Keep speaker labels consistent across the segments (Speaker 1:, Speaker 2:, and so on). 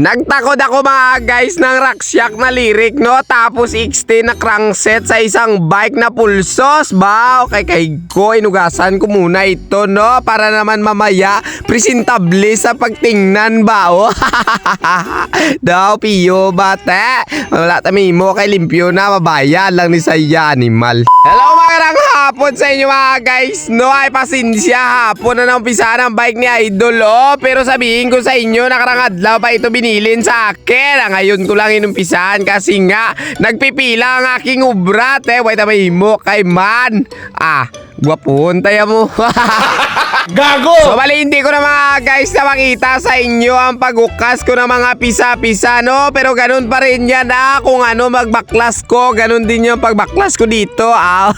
Speaker 1: Nagtakod ako mga guys ng Raksyak na lyric no? Tapos XT na crankset sa isang bike na pulsos. Ba? Okay kay ko inugasan ko muna ito no? Para naman mamaya presentable sa pagtingnan ba? Oh Daw piyo bate. Wala tamimo kay limpyo na mabayan lang ni saya animal. Hello mga hapon sa inyo mga guys. No ay pasensya. Hapon na naumpisa ng bike ni Idol oh. Pero sabihin ko sa inyo nakarang adlaw pa ito binilin sa akin. Ah, Ngayon ko lang inumpisahan kasi nga Nagpipila ang aking ubrat eh Wait may mo kay man. Ah Gwapon tayo mo
Speaker 2: Gago!
Speaker 1: So bali hindi ko na mga guys na makita sa inyo ang pagukas ko ng mga pisa-pisa no? Pero ganun pa rin yan ah Kung ano magbaklas ko. Ganun din yung pagbaklas ko dito ah.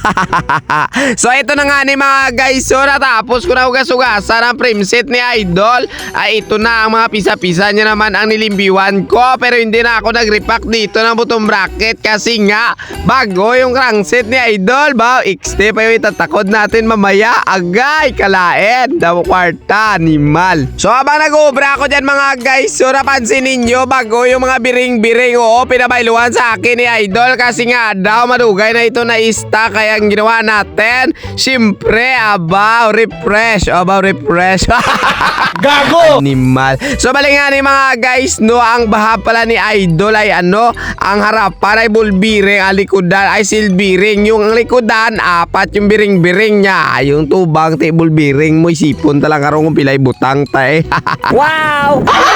Speaker 1: So ito na nga ni mga guys So natapos ko na ugas-ugasan ang preset ni Idol. Ay ito na ang mga pisa-pisa niya naman ang nilimbiwan ko. Pero hindi na ako nag-repack dito ng butong bracket Kasi nga bago yung crankset ni Idol. Ba XT pa yung itatakod natin mamaya. Agay kalain Daw kwarta animal So habang nag-ubra ako dyan mga guys So napansin ninyo bago yung mga biring-biring Oo pinabailuan sa akin ni Idol Kasi nga daw madugay na ito na ista Kaya ang ginawa natin Siyempre abaw refresh Abaw refresh
Speaker 2: Gago!
Speaker 1: Animal. So bali nga ni mga guys, no, ang baha pala ni Idol ay ano, ang harapan ay bulbiring, ang likodan ay silbiring. Yung likodan, apat yung biring-biring niya. Yung tubang, ti bulbiring mo, isipon talaga ron kung pilay butang ta.
Speaker 2: Wow!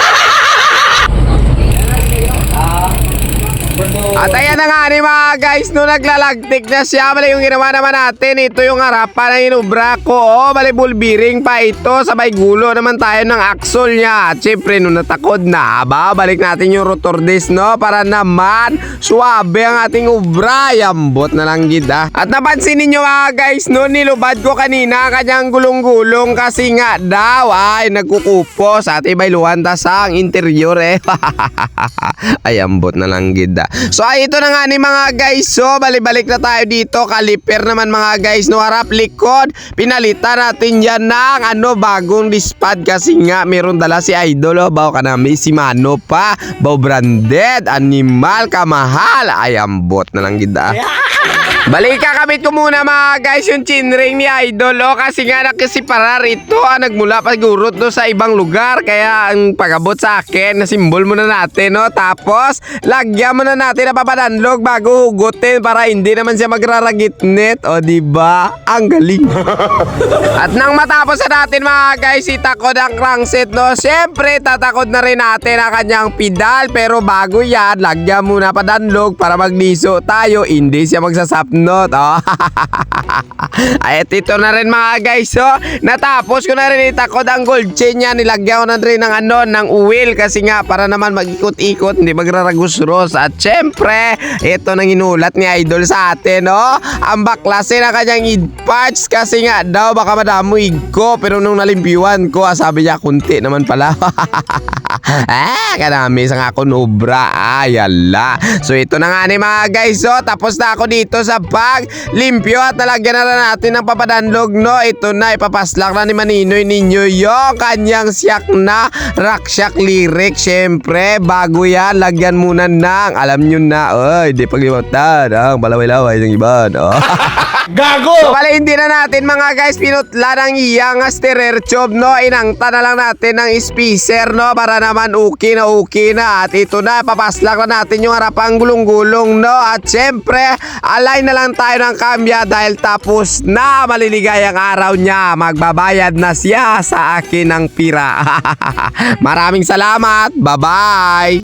Speaker 1: At ayan na nga ni mga guys, no naglalagtik na siya. Bali yung ginawa naman natin, ito yung harapan ng inubra ko. Oh, bali bulbiring pa ito. Sabay gulo naman tayo ng axle niya. At nung natakod na, ba, balik natin yung rotor disc, no? Para naman, suwabe ang ating ubra. Yambot na lang gid ah. At napansin ninyo mga guys, no, nilubad ko kanina ang kanyang gulong-gulong kasi nga daw, ay, nagkukupo sa ating bailuhan tas ang interior eh. ay, ambot na lang gid ah. So ay ito na nga ni mga guys. So balik-balik na tayo dito. Kaliper naman mga guys. No harap likod. Pinalitan natin yan ng ano bagong dispad kasi nga meron dala si Idol. Oh. Baw ka namin si Mano pa. Baw branded. Animal kamahal. Ay ambot na lang gida. Balik kakabit ko muna mga guys yung chinring ni Idol oh, kasi nga nakisiparar ito ah, nagmula pa siguro to sa ibang lugar kaya ang pagabot sa akin na simbol muna natin no tapos lagyan muna natin na papadanlog bago hugutin para hindi naman siya magraragitnet o di ba ang galing at nang matapos na natin mga guys itakod ang crankset no syempre tatakod na rin natin ang kanyang pedal pero bago yan lagyan muna padanlog para magliso tayo hindi siya magsasapnot oh. Ay, at ito na rin mga guys, oh. Natapos ko na rin itakod ang gold chain niya. Nilagyan ko na rin ng ano, ng uwil kasi nga para naman mag-ikot-ikot, hindi magraragusros. At syempre, ito nang inulat ni Idol sa atin, oh. Ang baklasin ng kanyang id kasi nga daw baka madamuig ko. Pero nung nalimpiwan ko, ah, sabi niya, kunti naman pala. ah, kanami sa nga ako nubra. Ay, ala. So, ito na nga ni mga guys, oh. Tapos na ako dito sa limpyo at nalagyan na lang natin ng papadanlog, no? Ito na, ipapaslak na ni Maninoy ninyo yung kanyang siyak na Raksyak lyric. Siyempre, bago yan, lagyan muna ng, alam nyo na, oy, di paglimutan, ang balaway-laway ng iba, no?
Speaker 2: Gago!
Speaker 1: So, bali, hindi na natin mga guys pinutla ng iyang sterer tube, no? Inangta na lang natin ng spacer, no? Para naman okay na okay na. At ito na, papaslak na natin yung harapang gulong-gulong, no? At syempre, align na lang tayo ng kambya dahil tapos na maliligayang araw niya. Magbabayad na siya sa akin ng pira. Maraming salamat. Bye-bye!